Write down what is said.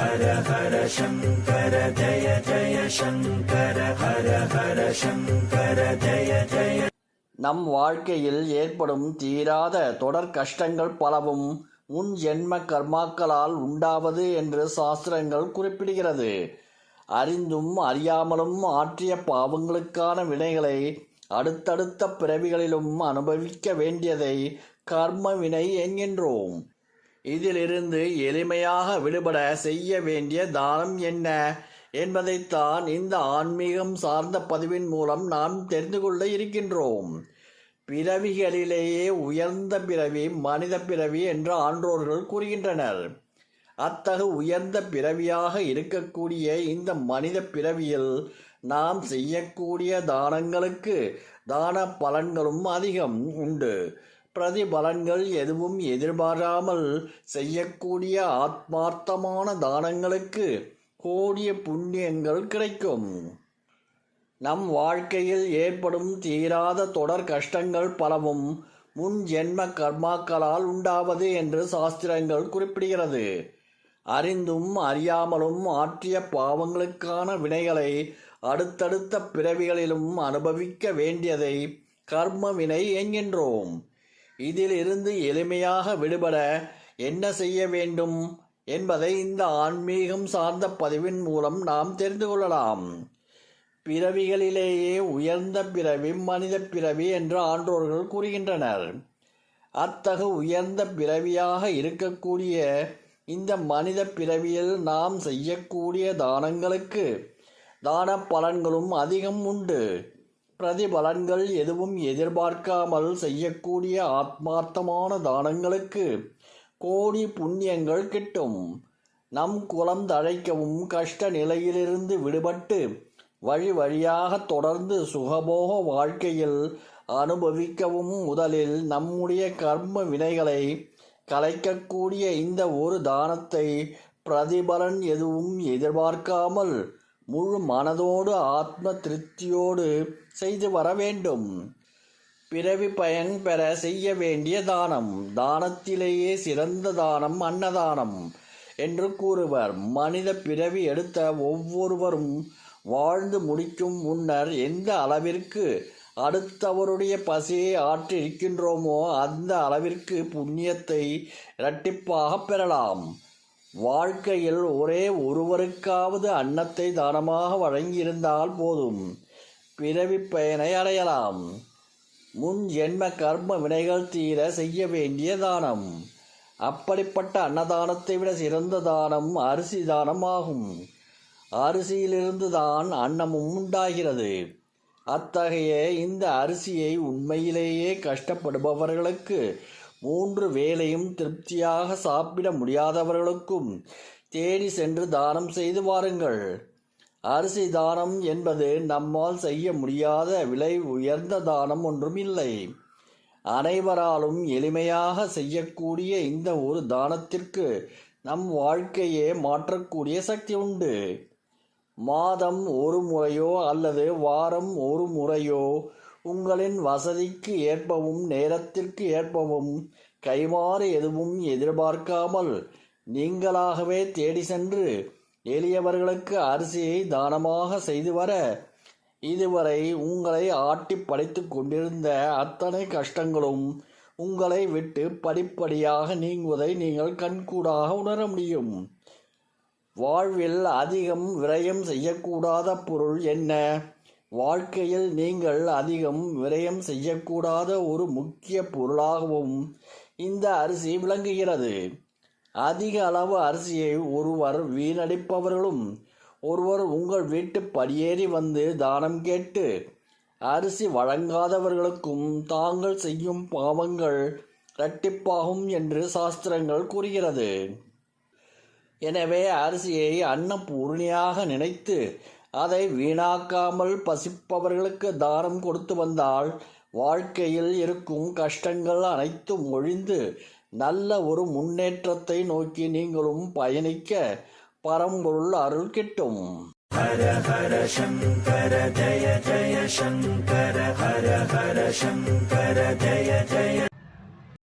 ஹர ஹர சங்கர ஜய ஜய சங்கர ஹர ஹர சங்கர ஜய ஜய நம் வாழ்க்கையில் ஏற்படும் தீராத தொடர் கஷ்டங்கள் பலவும் முன் ஜென்ம கர்மாக்களால் உண்டாவது என்று சாஸ்திரங்கள் குறிப்பிடுகிறது. அறிந்தும் அறியாமலும் ஆற்றிய பாவங்களுக்கான வினைகளை அடுத்தடுத்த பிறவிகளிலும் அனுபவிக்க வேண்டியதை கர்ம வினை என்கின்றோம். இதிலிருந்து எளிமையாக விடுபட செய்ய வேண்டிய தானம் என்ன? என்பதைத்தான் இந்த ஆன்மீகம் சார்ந்த பதிவின் மூலம் நாம் தெரிந்து கொள்ள இருக்கின்றோம். பிறவிகளிலேயே உயர்ந்த பிறவி மனித பிறவி என்று ஆன்றோர்கள் கூறுகின்றனர். அத்தகு உயர்ந்த பிறவியாக இருக்கக்கூடிய இந்த மனித பிறவியில் நாம் செய்யக்கூடிய தானங்களுக்கு தான பலன்களும் அதிகம் உண்டு. பிரதிபலன்கள் எதுவும் எதிர்பாராமல் செய்யக்கூடிய ஆத்மார்த்தமான தானங்களுக்கு கோடிய புண்ணியங்கள் கிடைக்கும். நம் வாழ்க்கையில் ஏற்படும் தீராத தொடர் கஷ்டங்கள் பலவும் முன் ஜென்ம கர்மாக்களால் உண்டாவது என்று சாஸ்திரங்கள் குறிப்பிடுகிறது. அறிந்தும் அறியாமலும் ஆற்றிய பாவங்களுக்கான வினைகளை அடுத்தடுத்த பிறவிகளிலும் அனுபவிக்க வேண்டியதை கர்ம வினை என்கின்றோம். இதிலிருந்து எளிமையாக விடுபட என்ன செய்ய வேண்டும் என்பதை இந்த ஆன்மீகம் சார்ந்த பதிவின் மூலம் நாம் தெரிந்து கொள்ளலாம். பிறவிகளிலேயே உயர்ந்த பிறவி மனித பிறவி என்று ஆன்றோர்கள் கூறுகின்றனர். அத்தகு உயர்ந்த பிறவியாக இருக்கக்கூடிய இந்த மனித பிறவியில் நாம் செய்யக்கூடிய தானங்களுக்கு தான பலன்களும் அதிகம் உண்டு. பிரதிபலன்கள் எதுவும் எதிர்பார்க்காமல் செய்யக்கூடிய ஆத்மார்த்தமான தானங்களுக்கு கோடி புண்ணியங்கள் கிட்டும். நம் குலம் தழைக்கவும் கஷ்ட நிலையிலிருந்து விடுபட்டு வழி வழியாக தொடர்ந்து சுகபோக வாழ்க்கையில் அனுபவிக்கவும் முதலில் நம்முடைய கர்ம வினைகளை கலைக்கக்கூடிய இந்த ஒரு தானத்தை பிரதிபலன் எதுவும் எதிர்பார்க்காமல் முழு மனதோடு ஆத்ம திருப்தியோடு செய்து வர வேண்டும் பிறவி பயன் பெற செய்ய வேண்டிய தானம். தானத்திலேயே சிறந்த தானம் அன்னதானம் என்று கூறுவர். மனித பிறவி எடுத்த ஒவ்வொருவரும் வாழ்ந்து முடிக்கும் முன்னர் எந்த அளவிற்கு அடுத்தவருடைய பசியை ஆற்றிருக்கின்றோமோ அந்த அளவிற்கு புண்ணியத்தை இரட்டிப்பாக பெறலாம். வாழ்க்கையில் ஒரே ஒருவருக்காவது அன்னத்தை தானமாக வழங்கியிருந்தால் போதும். பிறவி பயனை அடையலாம். முன் ஜென்ம கர்ம வினைகள் தீர செய்ய வேண்டிய தானம். அப்படிப்பட்ட அன்னதானத்தை விட சிறந்த தானம் அரிசி தானம் ஆகும் அரிசியிலிருந்து தான் அன்னமும் உண்டாகிறது. அத்தகைய இந்த அரிசியை உண்மையிலேயே கஷ்டப்படுபவர்களுக்கு மூன்று வேளையும் திருப்தியாக சாப்பிட முடியாதவர்களுக்கும் தேடி சென்று தானம் செய்து வாருங்கள். அரிசி தானம் என்பது நம்மால் செய்ய முடியாத விலை உயர்ந்த தானம் ஒன்றும் இல்லை. அனைவராலும் எளிமையாக செய்யக்கூடிய இந்த ஒரு தானத்திற்கு நம் வாழ்க்கையே மாற்றக்கூடிய சக்தி உண்டு. மாதம் ஒரு முறையோ அல்லது வாரம் ஒரு முறையோ உங்களின் வசதிக்கு ஏற்பவும் நேரத்திற்கு ஏற்பவும் கைமாறு எதுவும் எதிர்பார்க்காமல் நீங்களாகவே தேடி சென்று எளியவர்களுக்கு அரிசியை தானமாக செய்து வர இதுவரை உங்களை ஆட்டி படைத்து கொண்டிருந்த அத்தனை கஷ்டங்களும் உங்களை விட்டு படிப்படியாக நீங்குவதை நீங்கள் கண்கூடாக உணர முடியும். வாழ்வில் அதிகம் விரயம் செய்யக்கூடாத பொருள் என்ன? வாழ்க்கையில் நீங்கள் அதிகம் விரயம் செய்யக்கூடாத ஒரு முக்கிய பொருளாகவும் இந்த அரிசி விளங்குகிறது. அதிக அளவு அரிசியை ஒருவர் வீணடிப்பவர்களும் ஒருவர் உங்கள் வீட்டு படியேறி வந்து தானம் கேட்டு அரிசி வழங்காதவர்களுக்கும் தாங்கள் செய்யும் பாவங்கள் இரட்டிப்பாகும் என்று சாஸ்திரங்கள் கூறுகிறது. எனவே அரிசியை அன்னபூர்ணியாக நினைத்து அதை வீணாக்காமல் பசிப்பவர்களுக்கு தானம் கொடுத்து வந்தால் வாழ்க்கையில் இருக்கும் கஷ்டங்கள் அனைத்தும் ஒழிந்து நல்ல ஒரு முன்னேற்றத்தை நோக்கி நீங்களும் பயணிக்க பரம்பொருள் அருள் கிட்டும். ஹர ஹர சங்கர ஜய ஜய சங்கர ஹர ஹர சங்கர ஜய ஜய